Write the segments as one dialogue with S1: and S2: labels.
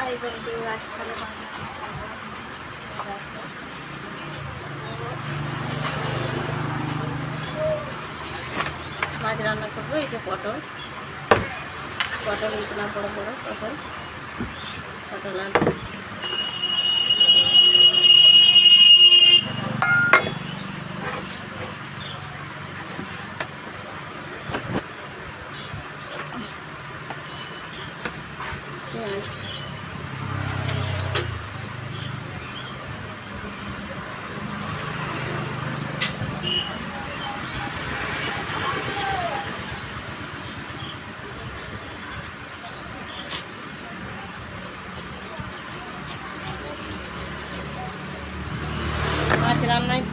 S1: খাবে মাছ মাছ রান্না করব, এই যে পটল। পটল ইতনা বড় বড় পটল। পটল আলু পেঁয়াজ মাছ রান্নায়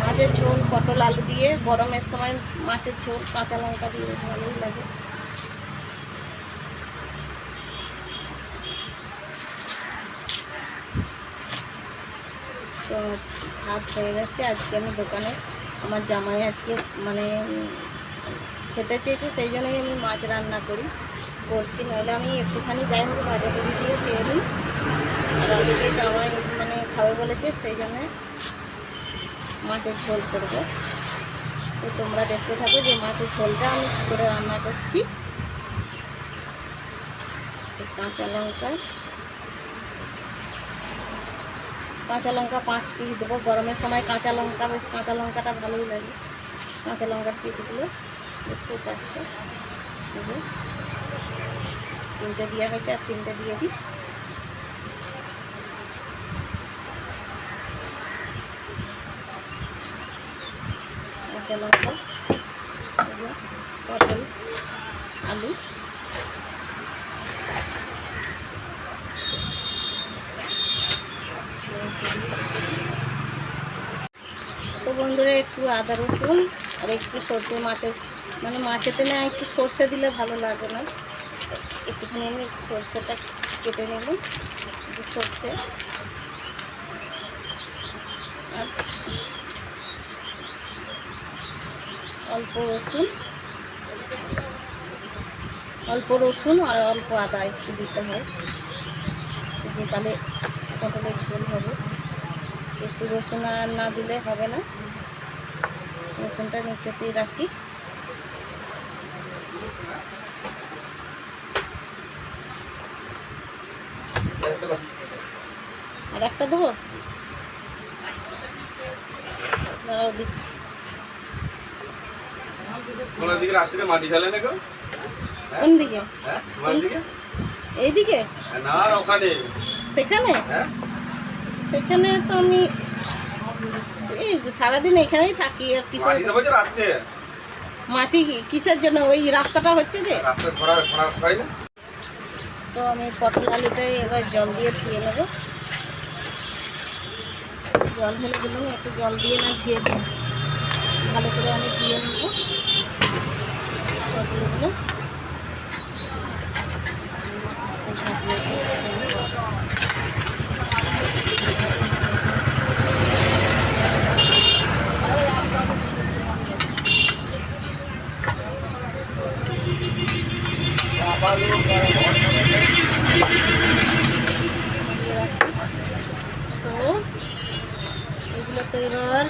S1: মাছের ঝোল পটল আলু দিয়ে গরমের সময় মাছের ঝোল, কাঁচা লঙ্কা দিয়ে ভালোই লাগে। তো ভাত হয়ে গেছে, আজকে আমি দোকানে। আমার জামাই আজকে মানে খেতে চেয়েছে, সেই জন্যই আমি মাছ রান্না করি, করছি। নাহলে আমি একটুখানি যাই হোক ভাজা করে দিয়ে খেয়ে নিই। আর আজকে জামাই মানে খাবে বলেছে, সেই জন্যে মাছের ঝোল করব। তো তোমরা দেখতে থাকো যে মাছের ঝোলটা আমি কী করে রান্না করছি। কাঁচা লঙ্কা। কাঁচা লঙ্কা পাঁচ পিস দেবো। গরমের সময় কাঁচা লঙ্কা, বেশ কাঁচা লঙ্কাটা ভালোই লাগে। কাঁচা লঙ্কার পিসগুলো দেখতে পাচ্ছ। তিনটে দেওয়া হয়েছে, আর তিনটে দিয়ে দিই। কাঁচা লঙ্কা পটল, আলু। তো বন্ধুরা, একটু আদা রসুন আর একটু সর্ষে মাছের মানে মাছেতে না একটু সর্ষে দিলে ভালো লাগে না। একটুখানি আমি সর্ষেটা কেটে নেব, সর্ষে। আর অল্প রসুন। অল্প রসুন আর অল্প আদা একটু দিতে হয়। যে তাহলে পটলের ঝোল হবে। একটু রসুন আর না দিলে হবে না। রসুনটা নিচেতেই রাখি। আর একটা দেবো? দাঁড়াও, দিচ্ছি।
S2: তোমার দিকে রাত্রিরে মাটি ফেলে না কেউ?
S1: কোন দিকে?
S2: হ্যাঁ? দিকে
S1: এইদিকে?
S2: না ওখানে?
S1: সেখানে?
S2: হ্যাঁ?
S1: সেখানে তো আমি এই সারাদিন এখানেই থাকি আর কি করে
S2: মাটি
S1: কিসের জন্য? ওই রাস্তাটা হচ্ছে যে?
S2: না?
S1: তো আমি পটল আলুটাই এবার জল দিয়ে ধুয়ে নেব। জল ঢেলে দিলাম একটু জল দিয়ে না ধুয়ে দিই। ভালো করে আমি ধুয়ে নেব। পটলগুলো দিয়ে রাখি তো এগুলো তো এবার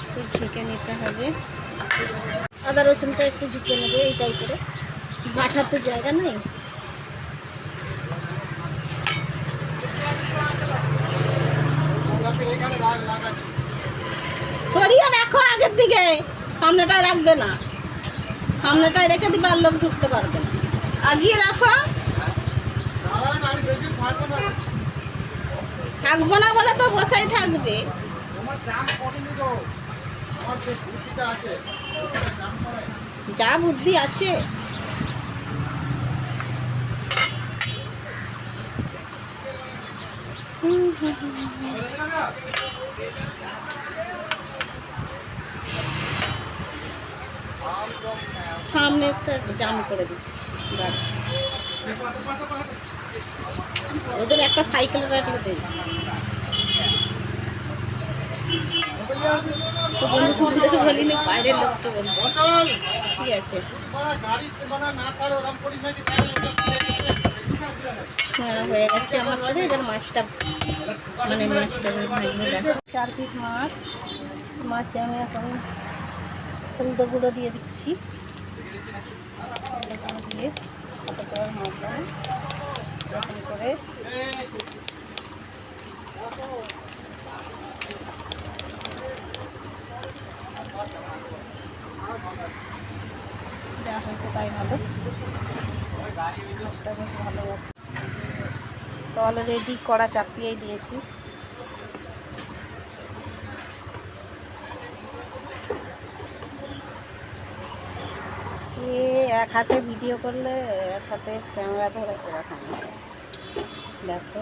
S1: একটু ঝেঁকে নিতে হবে আদা রসুনটা একটু ঝুঁকে নেবে এইটাই করে। বাটার তো জায়গা নেই? সরিয়ে রাখো আগের দিকে। সামনেটায় রাখবে না। সামনেটায় রেখে দিবে আর লোক ঢুকতে পারবে না। আগিয়ে রাখো। থাকব না বলে তো বসাই থাকবে। যা বুদ্ধি আছে হুম, হুম, হুম, হুম, হুম। সামনে তো জাম করে দিচ্ছি। ওদের একটা সাইকেল রাখলে দেবে তো বন্ধু তোমাদের বলিনি বাইরের লোক তো বলছে ঠিক আছে। হ্যাঁ, হয়ে গেছে আমার পরে এবার মাছটা মানে মাছটা ভাঙবে দেখো। চার পিস মাছ। মাছে আমি এখন হলুদ গুঁড়ো দিয়ে দিচ্ছি। দিয়ে মাছ করে যা হয়েছে তাই ভালো মাছটা বেশ ভালো আছে। তো অলরেডি কড়া চাপিয়েই দিয়েছি। এক হাতে ভিডিও করলে, এক হাতে ক্যামেরা ধরে এরকম। দেখো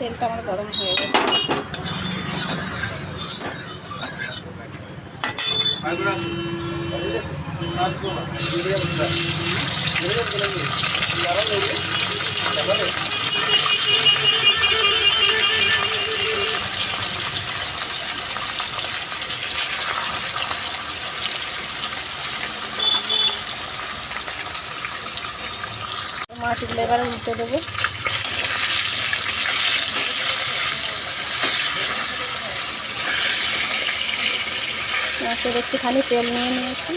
S1: তেলটা আমার গরম হয়ে গেছে। মাছগুলো এবার উল্টে দেবো। মাছের একটুখানি তেল নিয়ে নিয়েছি।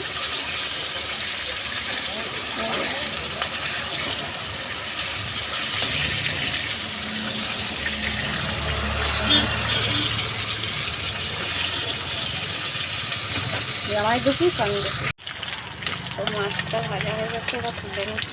S1: জামাই দুপুর সঙ্গে। তো মাছটা ভাজা হয়ে গেছে, এবার তুলে নিচ্ছি।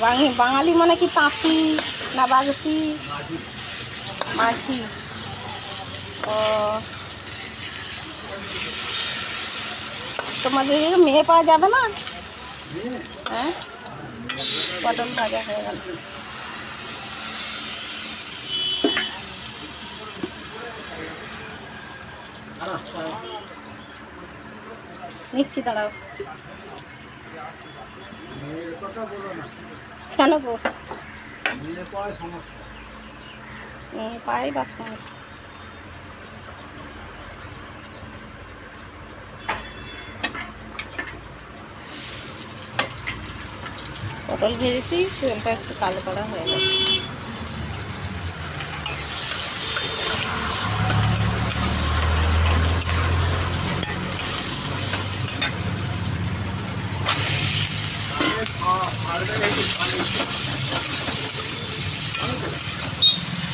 S1: বাঙালি মানে কি তাঁতি না বাগতি মাঝি ও। তোমাদের মেয়ে পাওয়া যাবে না? হ্যাঁ? পটল ভাজা হয়ে গেল। নিচ্ছি, দাঁড়াও। কেন গো পাই বা সমস্যা? পটল ভেজেছি তেলটা একটু কালো করা হয়ে গেছে।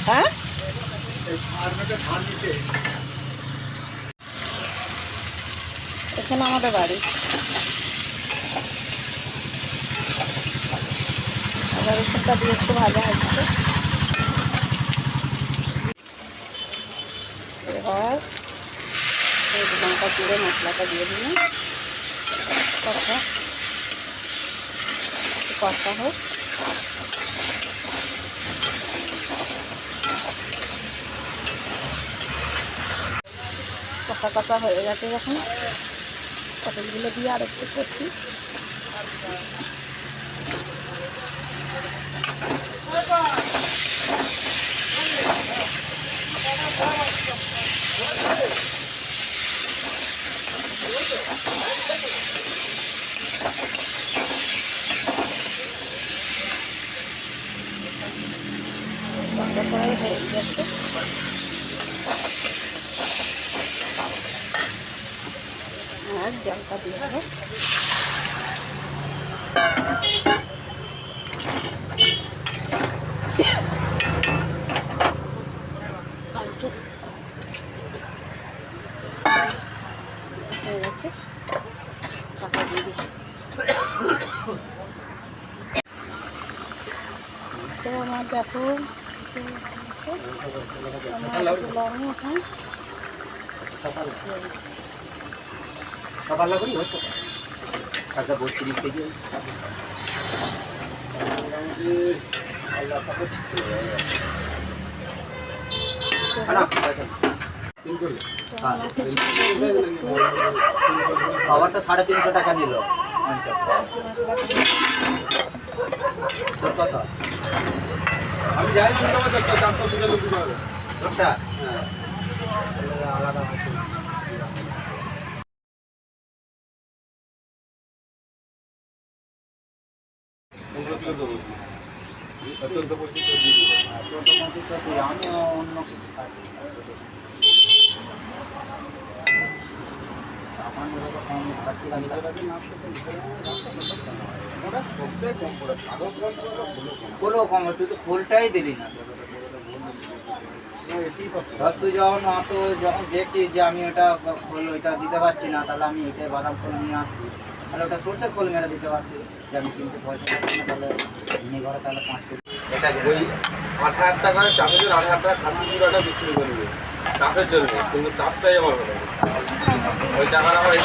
S1: হ্যাঁ? এখানে আমাদের বাড়ি। এবার ওষুধটা দিয়ে একটু ভাজা হচ্ছে। এবার লঙ্কা জিরে মশলাটা দিয়ে কষা। একটু কষা হোক। কষা কষা হয়ে গেছে যখন। পটলগুলো দিয়ে আর একটু করছি আর জলটা দিয়ে দেবো একটু হয়ে গেছে টাকা দিয়ে দিই তো আমার দেখো আমার এখন
S3: সকাল করি হতো আচ্ছা বত্রিশ কেজি খাবারটা সাড়ে তিনশো টাকা নিল। কত
S2: আমি যাই চারশো টাকা হ্যাঁ।
S3: আলাদা কম
S2: পড়ে ভুলো কম
S3: ফুলও কম তুই তো ফুলটাই দিলি না ধর তুই যখন অত যখন দেখছিস যে আমি ওটা খোল ওইটা দিতে পারছি না তাহলে আমি এটাই বাদাম খোল নিয়ে আসছি তাহলে ওটা দিতে পারছি যে আমি কিন্তু পয়সা পাচ্ছি না তাহলে এনে ঘরে তাহলে পাঁচ কেজি। এটা
S2: ওই আট হাজার টাকা চাষের জন্য আট হাজার টাকা খাসি চুড়াটা বিক্রি করবে চাষের জন্য কিন্তু চাষটাই আমার হবে ওই টাকাটা আমার এই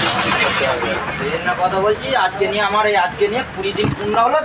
S3: কথা বলছি আজকে নিয়ে আমার এই আজকে নিয়ে কুড়ি দিন পূর্ণ হলো।